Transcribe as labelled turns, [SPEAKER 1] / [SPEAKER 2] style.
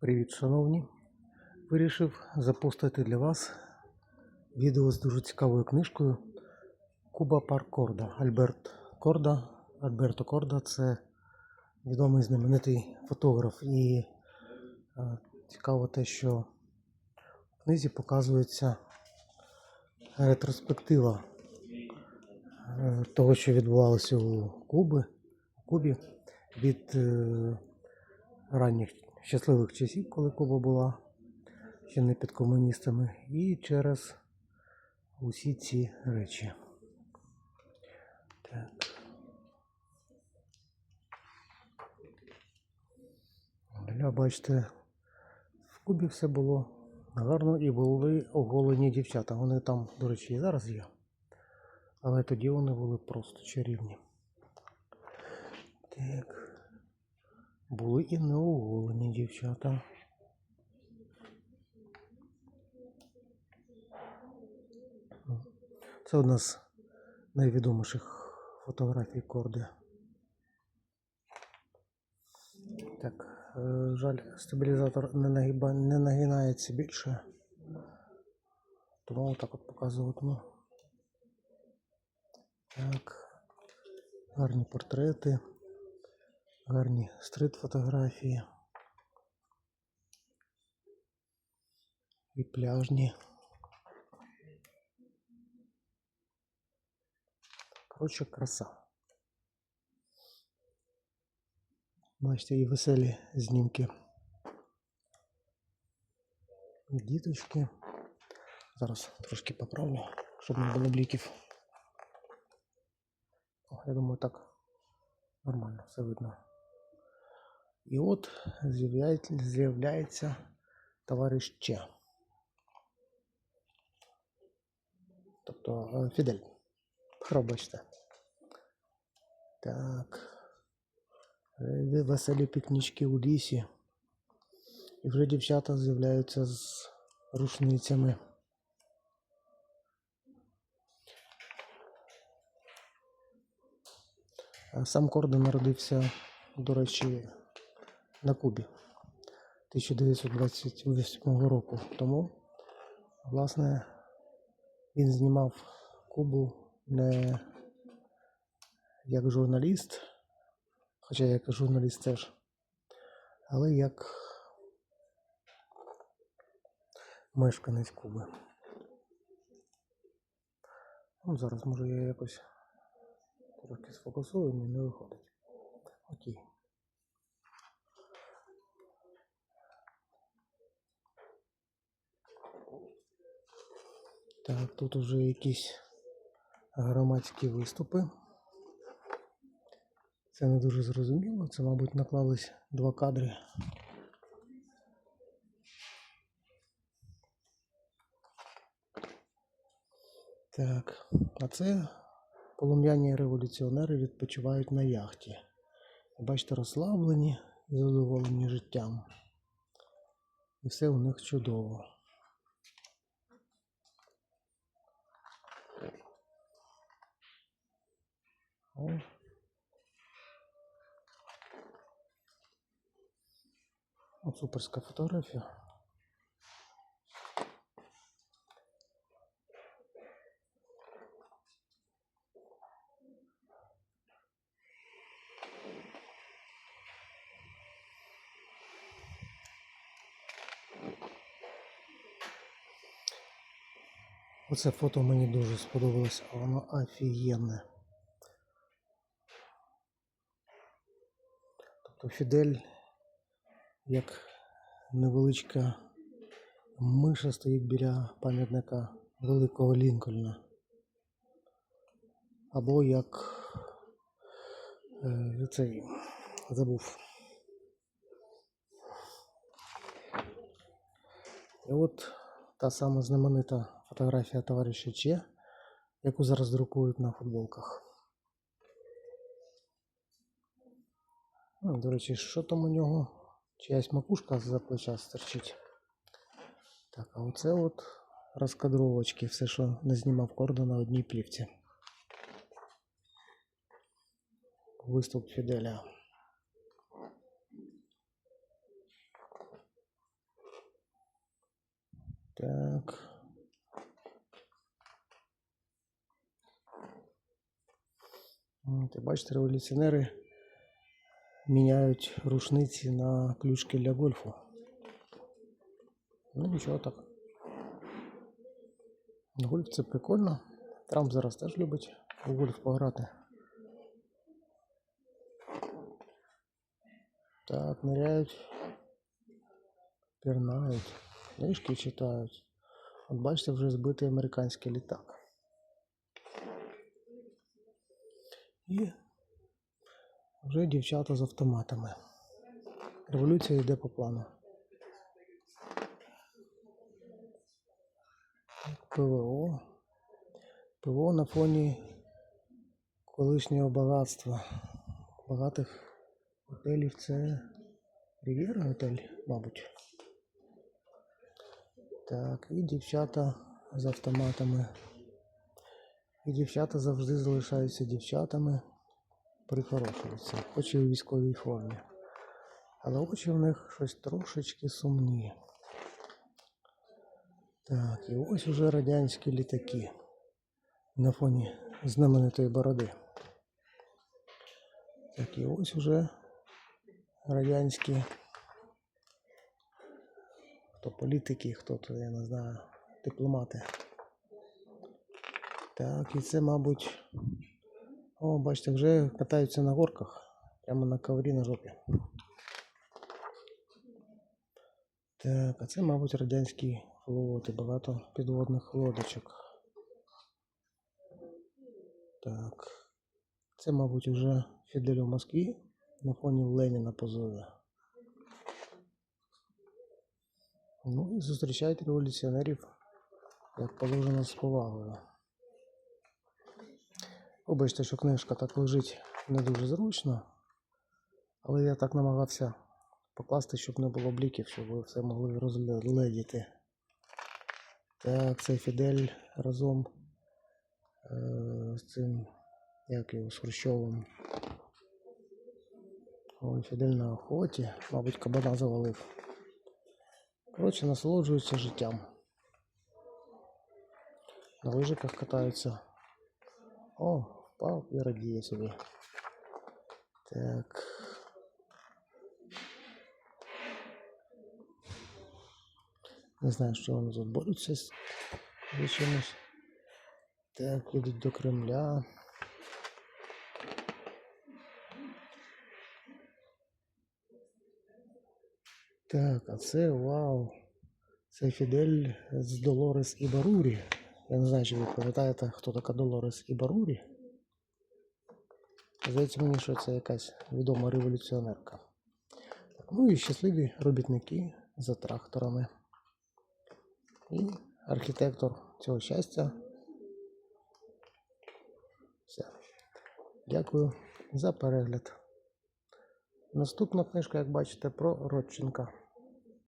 [SPEAKER 1] Привіт, шановні! Вирішив запустити для вас відео з дуже цікавою книжкою Куба Пар Корда. Альберт Корда. Альберто Корда це відомий знаменитий фотограф. І е, цікаво те, що в книзі показується ретроспектива е, того, що відбувалося у Куби, Кубі від е, ранніх щасливих часів, коли Куба була ще не під комуністами, і через усі ці речі. Так. Ля, бачите, в Кубі все було гарно і були оголені дівчата. Вони там, до речі, і зараз є. Але тоді вони були просто чарівні. Так. Були і неоголені дівчата. Це одна з найвідоміших фотографій Корди. Так, е, жаль, стабілізатор не, нагиба, не нагинається більше. Тому отак от показуватиму. Так. Гарні портрети. Гарні стрит фотографії. І пляжні. Коротше, краса. Бачите, і веселі знімки. Діточки. Зараз трошки поправлю, щоб не було бліків. О, я думаю, так нормально все видно. І от з'являється, товариш Че. Тобто е, Фідель. Пробачте. Так. Е, Веселі пікнічки у лісі. І вже дівчата з'являються з рушницями. Сам Кордо народився, до речі, на Кубі 1928 року. Тому, власне, він знімав Кубу не як журналіст, хоча як журналіст теж, але як мешканець Куби. Ну, зараз може я якось трохи сфокусую, ні, не виходить. Окей. Так, тут уже якісь громадські виступи. Це не дуже зрозуміло. Це, мабуть, наклались два кадри. Так, а це полум'яні революціонери відпочивають на яхті. Бачите, розслаблені, задоволені життям. І все у них чудово. О. О, суперська фотографія. Оце фото мені дуже сподобалось, а воно офігенне. Фідель як невеличка миша стоїть біля пам'ятника Великого Лінкольна. Або як е, цей забув. І от та сама знаменита фотографія товариша Че, яку зараз друкують на футболках. А, до речі, що там у нього? Чиясь макушка за плеча стерчить. Так, а оце от розкадровочки, все, що не знімав кордон на одній плівці. Виступ Фіделя. Так. І бачите, революціонери міняють рушниці на ключки для гольфу. Ну нічого так. Гольф це прикольно. Трамп зараз теж любить у гольф пограти. Так, ныряють, пірнають, книжки читають. От бачите, вже збитий американський літак. І вже дівчата з автоматами. Революція йде по плану. ПВО. ПВО на фоні колишнього багатства. Багатих готелів це Рів'єра готель, мабуть. Так, і дівчата з автоматами. І дівчата завжди залишаються дівчатами, прихорошуються, хоч і у військовій формі. Але очі в них щось трошечки сумні. Так, і ось уже радянські літаки на фоні знаменитої бороди. Так, і ось уже радянські хто політики, хто то, я не знаю, дипломати. Так, і це, мабуть. О, бачите, вже катаються на горках. Прямо на коврі на жопі. Так, а це, мабуть, радянський флот і багато підводних лодочок. Так. Це, мабуть, уже Фідель у Москві на фоні Леніна позове. Ну і зустрічають революціонерів, як положено з повагою. Вибачте, що книжка так лежить не дуже зручно, але я так намагався покласти, щоб не було бліків, щоб ви все могли розгледіти. Так, це Фідель разом е, з цим, як його, з Хрущовим. Ой, Фідель на охоті, мабуть, кабана завалив. Коротше, насолоджуються життям. На лижиках катаються. О, впав і радіє собі. Так. Не знаю, що вони тут борються з чимось. Так, їдуть до Кремля. Так, а це вау. Це Фідель з Долорес і Барурі. Я не знаю, чи ви пам'ятаєте, хто така Долорес і Барурі. Здається мені, що це якась відома революціонерка. Ну і щасливі робітники за тракторами. І архітектор цього щастя. Все. Дякую за перегляд. Наступна книжка, як бачите, про Родченка.